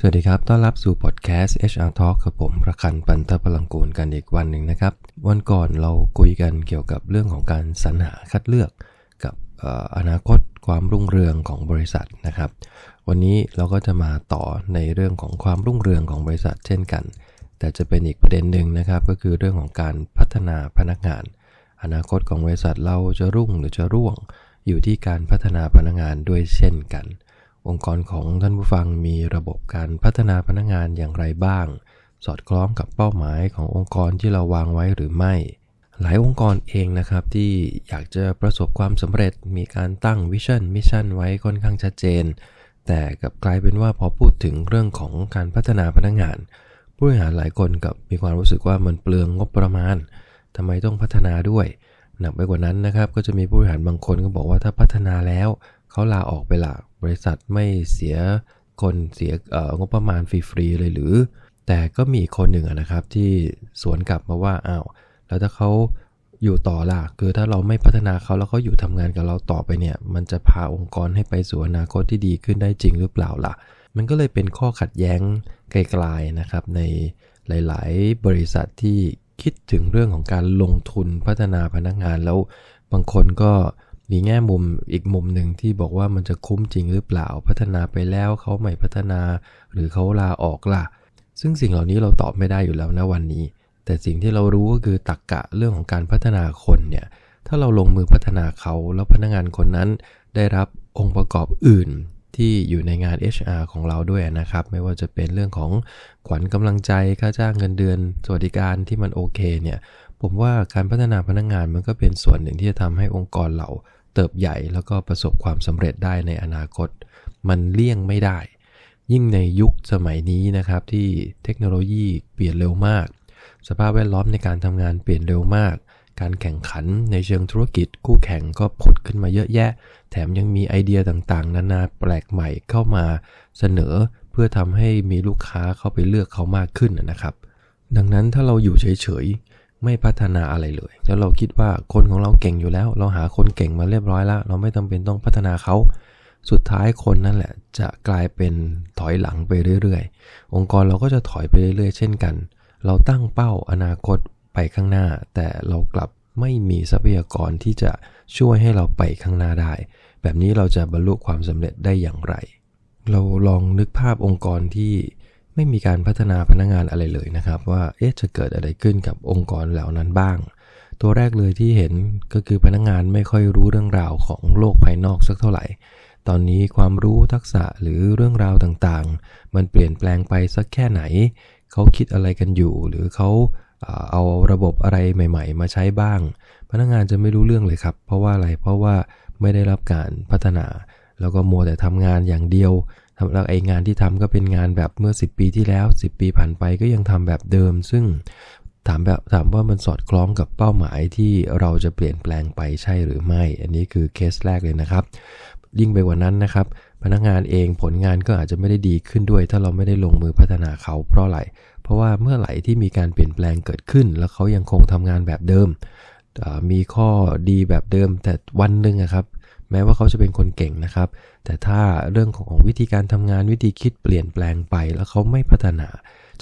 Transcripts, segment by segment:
สวัสดีครับ ต้อนรับสู่พอดแคสต์ HR Talk กับผมประคันปันทพลังกูลกันอีกวันหนึ่งนะครับ วันก่อนเราคุยกันเกี่ยวกับเรื่องของการสรรหาคัดเลือกกับอนาคตความรุ่งเรืองของบริษัทนะครับ วันนี้เราก็จะมาต่อในเรื่องของความรุ่งเรืองของบริษัทเช่นกัน แต่จะเป็นอีกประเด็นหนึ่งนะครับ ก็คือเรื่องของการพัฒนาพนักงาน อนาคตของบริษัทเราจะรุ่งหรือจะร่วง อยู่ที่การพัฒนาพนักงานด้วยเช่นกัน องค์กรของท่านผู้ฟังมีระบบการพัฒนาพนักงานอย่างไรบ้าง สอดคล้องกับเป้าหมายขององค์กรที่เราวางไว้หรือไม่ หลายองค์กรเองนะครับที่อยากจะประสบความสำเร็จมีการตั้งวิชั่นมิชชั่นไว้ค่อนข้างชัดเจน แต่กับกลายเป็นว่าพอพูดถึงเรื่องของการพัฒนาพนักงาน ผู้บริหารหลายคนกับมีความรู้สึกว่ามันเปลืองงบประมาณทำไมต้องพัฒนาด้วย หนักไปกว่านั้นนะครับ ก็จะมีผู้บริหารบางคนก็บอกว่าถ้าพัฒนาแล้ว เขาลาออกไปละบริษัทไม่เสียคนเสียงบประมาณฟรีๆเลยหรือ แต่ก็มีคนหนึ่งนะครับที่สวนกลับมาว่าอ้าวแล้วถ้าเขาอยู่ต่อล่ะคือถ้าเราไม่พัฒนาเขาแล้วเขาอยู่ทำงานกับเราต่อไปเนี่ย มันจะพาองค์กรให้ไปสู่อนาคตที่ดีขึ้นได้จริงหรือเปล่าล่ะ มันก็เลยเป็นข้อขัดแย้งไกลๆนะครับ ในหลาย ๆ บริษัทที่คิดถึงเรื่องของการลงทุนพัฒนาพนักงานแล้วบางคนก็ มีแง่มุมอีกมุมหนึ่งที่บอกว่ามันจะคุ้มจริงหรือเปล่าพัฒนาไปแล้วเขาไม่พัฒนาหรือเขาลาออกล่ะ ซึ่งสิ่งเหล่านี้เราตอบไม่ได้อยู่แล้วนะวันนี้ แต่สิ่งที่เรารู้ก็คือตักกะเรื่องของการพัฒนาคนเนี่ยถ้าเราลงมือพัฒนาเขาแล้วพนักงานคนนั้นได้รับองค์ประกอบอื่นที่อยู่ในงาน HR ของเราด้วยนะครับ ไม่ว่าจะเป็นเรื่องของขวัญกำลังใจค่าจ้างเงินเดือน สวัสดิการที่มันโอเคเนี่ยผมว่าการพัฒนาพนักงงานมันก็เป็นส่วนหนึ่งที่จะทำให้องค์กรเรา เติบใหญ่แล้วก็ประสบความสำเร็จได้ในอนาคต มันเลี่ยงไม่ได้ ยิ่งในยุคสมัยนี้นะครับที่เทคโนโลยีเปลี่ยนเร็วมาก สภาพแวดล้อมในการทำงานเปลี่ยนเร็วมาก การแข่งขันในเชิงธุรกิจ คู่แข่งก็ผุดขึ้นมาเยอะแยะ แถมยังมีไอเดียต่างๆ นานาแปลกใหม่เข้ามาเสนอ เพื่อทำให้มีลูกค้าเข้าไปเลือกเขามากขึ้นนะครับ ดังนั้นถ้าเราอยู่เฉย ไม่พัฒนาอะไรเลย แล้วเราคิดว่าคนของเราเก่งอยู่แล้ว เราหาคนเก่งมาเรียบร้อยแล้ว เราไม่จาเป็นต้องพัฒนาเขา สุดท้ายคนนั่นแหละ จะกลายเป็นถอยหลังไปเรื่อยๆ องค์กรเราก็จะถอยไปเรื่อยๆ เช่นกัน เราตั้งเป้าอนาคตไปข้างหน้า แต่เรากลับไม่มีทรัพยากรที่จะช่วยให้เราไปข้างหน้าได้ แบบนี้เราจะบรรลุความสำเร็จได้อย่างไร เราลองนึกภาพองค์กรที่ ไม่มีการพัฒนาพนักงงานอะไรเลยนะครับ ว่าเอ๊ะจะเกิดอะไรขึ้นกับองค์กรเหล่านั้นบ้าง ตัวแรกเลยที่เห็นก็คือพนักงงานไม่ค่อยรู้เรื่องราวของโลกภายนอกสักเท่าไหร่ ตอนนี้ความรู้ทักษะหรือเรื่องราวต่างๆ มันเปลี่ยนแปลงไปสักแค่ไหน เขาคิดอะไรกันอยู่ หรือเขาเอาระบบอะไรใหม่ ๆ มาใช้บ้าง พนักงงานจะไม่รู้เรื่องเลยครับ เพราะว่าอะไรเพราะว่าไม่ได้รับการพัฒนา แล้วก็มัวแต่ทำงานอย่างเดียว แล้วไองานที่ทำก็เป็นงานแบบเมื่อ 10 ปีที่แล้ว 10 ปีผ่านไปก็ยังทำแบบเดิม ซึ่งถามแบบถามว่ามันสอดคล้องกับเป้าหมายที่เราจะเปลี่ยนแปลงไปใช่หรือไม่ อันนี้คือเคสแรกเลยนะครับ ยิ่งไปกว่านั้นนะครับ พนักงานเองผลงานก็อาจจะไม่ได้ดีขึ้นด้วย ถ้าเราไม่ได้ลงมือพัฒนาเขาเพราะอะไร เพราะว่าเมื่อไหร่ที่มีการเปลี่ยนแปลงเกิดขึ้น แล้วเขายังคงทำงานแบบเดิมมีข้อดีแบบเดิมแต่วันหนึ่งครับ แม้ว่าเขาจะเป็นคนเก่งนะครับ แต่ถ้าเรื่องของวิธีการทำงานวิธีคิดเปลี่ยนแปลงไป แล้วเขาไม่พัฒนา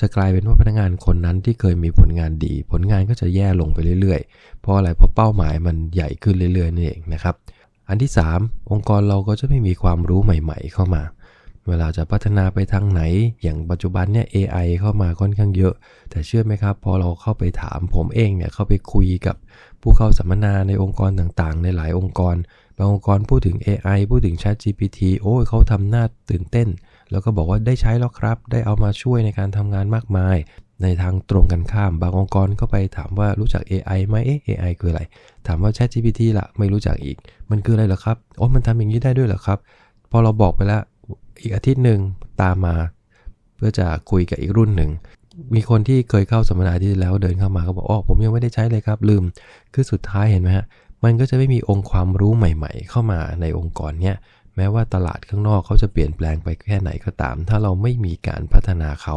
จะกลายเป็นว่าพนักงานคนนั้นที่เคยมีผลงานดี ผลงานก็จะแย่ลงไปเรื่อยๆ เพราะอะไรเพราะเป้าหมายมันใหญ่ขึ้นเรื่อยๆนี่เองนะครับ อันที่ 3 องค์กรเราก็จะไม่มีความรู้ใหม่ ๆ เข้ามา เวลาจะพัฒนาไปทางไหน อย่างปัจจุบันเนี่ย AI เข้ามาค่อนข้างเยอะ แต่เชื่อไหมครับ พอเราเข้าไปถามผมเองเนี่ยเข้าไปคุยกับผู้เข้าสัมมนาในองค์กรต่างๆ ในหลายองค์กร บางองค์กรพูดถึง AI พูดถึง Chat GPT โอ้ยเขาทำหน้าตื่นเต้น แล้วก็บอกว่าได้ใช้แล้วครับ ได้เอามาช่วยในการทำงานมากมาย ในทางตรงกันข้าม บางองค์กรก็ไปถามว่ารู้จัก AI ไหมเอ๊ะ AI คืออะไร ถามว่า Chat GPT ละไม่รู้จักอีก มันคืออะไรเหรอครับโอ้มันทำอย่างนี้ได้ด้วยเหรอครับ พอเราบอกไปแล้วอีกอาทิตย์หนึ่งตามมา เพื่อจะคุยกับอีกรุ่นหนึ่งมีคนที่เคยเข้าสัมมนาที่แล้วเดินเข้ามาก็บอกอ๋อผมยังไม่ได้ใช้เลยครับลืม คือสุดท้ายเห็นไหมฮะ มันก็จะไม่มีองค์ความรู้ใหม่ ๆ เข้ามาในองค์กรเนี้ยแม้ว่าตลาดข้างนอกเขาจะเปลี่ยนแปลงไปแค่ไหนก็ตาม ถ้าเราไม่มีการพัฒนาเขา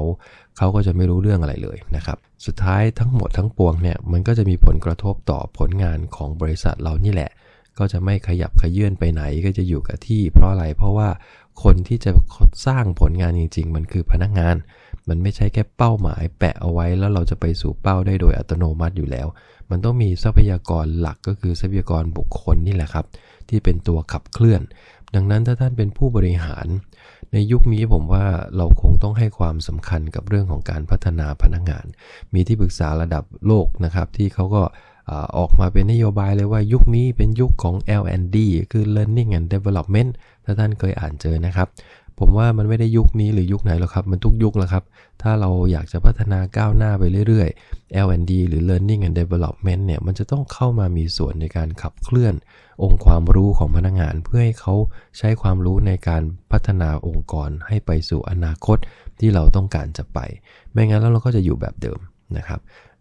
เขาก็จะไม่รู้เรื่องอะไรเลยนะครับ สุดท้ายทั้งหมดทั้งปวงเนี่ยมันก็จะมีผลกระทบต่อผลงานของบริษัทเรานี่แหละ ก็จะไม่ขยับขยื่นไปไหนก็จะอยู่กับที่ เพราะอะไรเพราะว่าคนที่จะสร้างผลงานจริง ๆ มันคือพนักงาน มันไม่ใช่แค่เป้าหมายแปะเอาไว้แล้วเราจะไปสู่เป้าได้โดยอัตโนมัติอยู่แล้ว มันต้องมีทรัพยากรหลักก็คือทรัพยากรบุคคลนี่แหละครับ ที่เป็นตัวขับเคลื่อน ดังนั้นถ้าท่านเป็นผู้บริหาร ในยุคนี้ผมว่าเราคงต้องให้ความสำคัญกับเรื่องของการพัฒนาพนักงาน มีที่ปรึกษาระดับโลกนะครับ ที่เขาก็ออกมาเป็นนโยบายเลยว่ายุคนี้เป็นยุคของ L&D คือ Learning and Development ถ้าท่านเคยอ่านเจอนะครับ ผมว่ามันไม่ได้ยุคนี้หรือยุคไหนหรอกครับ มันทุกยุคแล้วครับ ถ้าเราอยากจะพัฒนาก้าวหน้าไปเรื่อยๆ L&D หรือ Learning and Development เนี่ย มันจะต้องเข้ามามีส่วนในการขับเคลื่อน องค์ความรู้ของพนักงาน เพื่อให้เขาใช้ความรู้ในการพัฒนาองค์กรให้ไปสู่อนาคตที่เราต้องการจะไป ไม่งั้นแล้วเราก็จะอยู่แบบเดิมนะครับ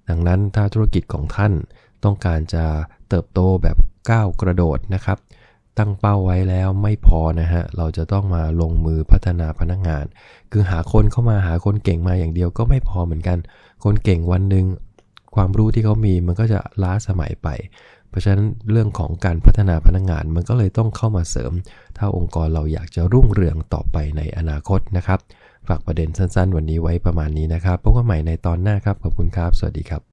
ดังนั้นถ้าธุรกิจของท่านต้องการจะเติบโตแบบก้าวกระโดดนะครับ ตั้งเป้าไว้แล้วไม่พอนะฮะ เราจะต้องมาลงมือพัฒนาพนักงาน คือหาคนเข้ามาหาคนเก่งมาอย่างเดียวก็ไม่พอเหมือนกัน คนเก่งวันหนึ่งความรู้ที่เขามีมันก็จะล้าสมัยไป เพราะฉะนั้นเรื่องของการพัฒนาพนักงานมันก็เลยต้องเข้ามาเสริม ถ้าองค์กรเราอยากจะรุ่งเรืองต่อไปในอนาคตนะครับ ฝากประเด็นสั้นๆ วันนี้ไว้ประมาณนี้นะครับพบกันใหม่ในตอนหน้าครับ ขอบคุณครับ สวัสดีครับ